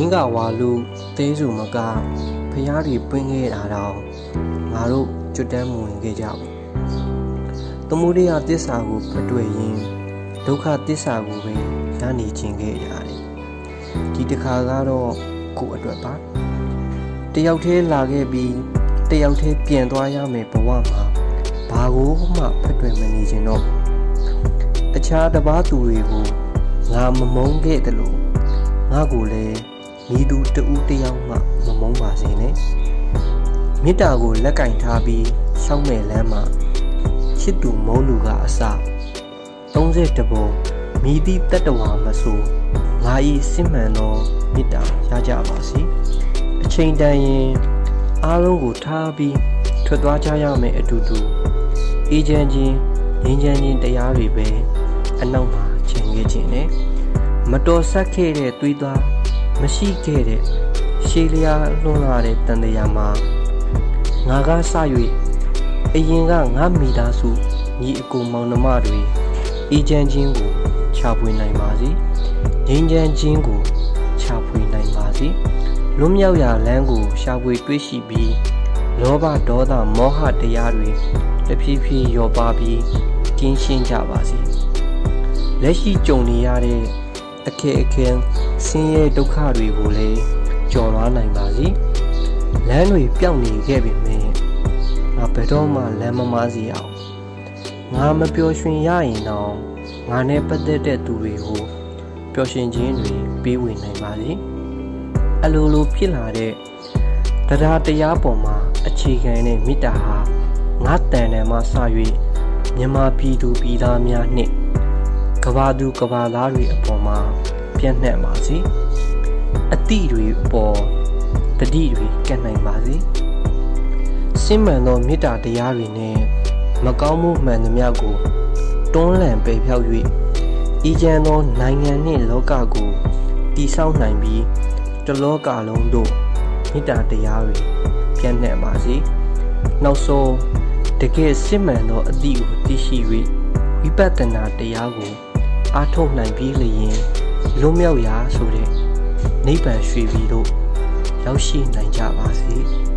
ရင်းကဝါလူသေးစုမကဖျားတွေပင်းခဲ့တာတော့ငါတို့ကျွတ်တန်းမဝင်ခဲ့ကြဘူးသမုဒိယတစ္ဆာကိုမတွေ့ရင်ဒုက္ခတစ္ဆာကိုပဲရနေခြင်းခဲ့ရတယ်ဒီတစ်ခါကတော့ကိုယ့်အတွက်ပါတယောက်တည်းလာခဲ့ပြီးတယောက်တည်းပြန်သွားရမယ်ဘဝမှာဘာကိုမှဖက်တွယ်မနေခြင်းတော့အခြားတစ်ပါးသူတွေကိုငါမမုန်းခဲ့တယ်လို့ငါကိုလည်း မိသူတဦးတယောက်မှမမုန်းပါစေနဲ့မေတ္တာကိုလက်ကင်ထားပြီးရှောင်းမဲ့လမ်းမှာချစ်သူမုန်းလူကအစ30ပုံမိသည့်တတ္တဝါမဆိုငါဤစစ်မှန်သောမေတ္တာရကြပါစေအချိန်တန်ရင်အားလုံးကိုထားပြီးထွက်သွားကြရမယ်အတူတူအေဂျင်ချင်းငင်းချမ်းချင်းတရားတွေပဲအနောက်မှာခြင်ခဲ့ခြင်းနဲ့မတော်ဆက်ခဲ့တဲ့သွေးသား မရှိခဲ့တဲ့ရှေးလျားလွန်လာတဲ့တန်တရားမှာငါကစ၍အရင်ကငါမိသားစုညီအကိုမောင်နှမတွေအေဂျင်ချင်းကိုချပွေနိုင်ပါစေငင်းချမ်းချင်းကိုချပွေနိုင်ပါစေလွတ်မြောက်ရာလမ်းကိုရှာဖွေတွေ့ရှိပြီးလောဘဒေါသမောဟတရားတွေတဖြည်းဖြည်းလျော့ပါပြီးကင်းရှင်းကြပါစေလက်ရှိကြုံနေရတဲ့ အခက်အခဲဆင်းရဲဒုက္ခတွေကိုလည်းကျော်လွှားနိုင်ပါစေလမ်းတွေပြောင်းနေခဲ့ပြီမင်းငါဘယ်တော့မှလမ်းမမားစီအောင်ငါမပျော်ရွှင်ရရင်တော့ငါနဲ့ပတ်သက်တဲ့သူတွေကိုပျော်ရွှင်ခြင်းတွေပေးဝေနိုင်ပါစေအလိုလိုဖြစ်လာတဲ့တရားတရားပေါ်မှာအခြေခံတဲ့မေတ္တာဟာငါတန်တယ်မှစ၍မြန်မာပြည်သူပြည်သားများနှင့် ကဘာသူကဘာသားတွေအပေါ်မှာပြန့်နှံ့ပါစေအတိတွေအပေါ်တတိတွေကတ်နိုင်ပါစေစင်မှန်သောမေတ္တာတရားတွေနဲ့မကောင်းမှုမှန်သမျှကိုတွန်းလှန်ပယ်ဖြောက်၍ဤကျန်သောနိုင်ငံနှင့်လောကကိုတည်ဆောက်နိုင်ပြီးတလောကလုံးတို့မေတ္တာတရားတွေပြန့်နှံ့ပါစေနောက်ဆုံးတကယ်စစ်မှန်သောအသည့်ကိုသိရှိ၍ဝိပဿနာတရားကို အားထုတ်နိုင်ပြီးလျင်လွတ်မြောက်ရာဆိုတဲ့နိဗ္ဗာန်ရွှေပြည်သို့ရောက်ရှိနိုင်ကြပါစေ။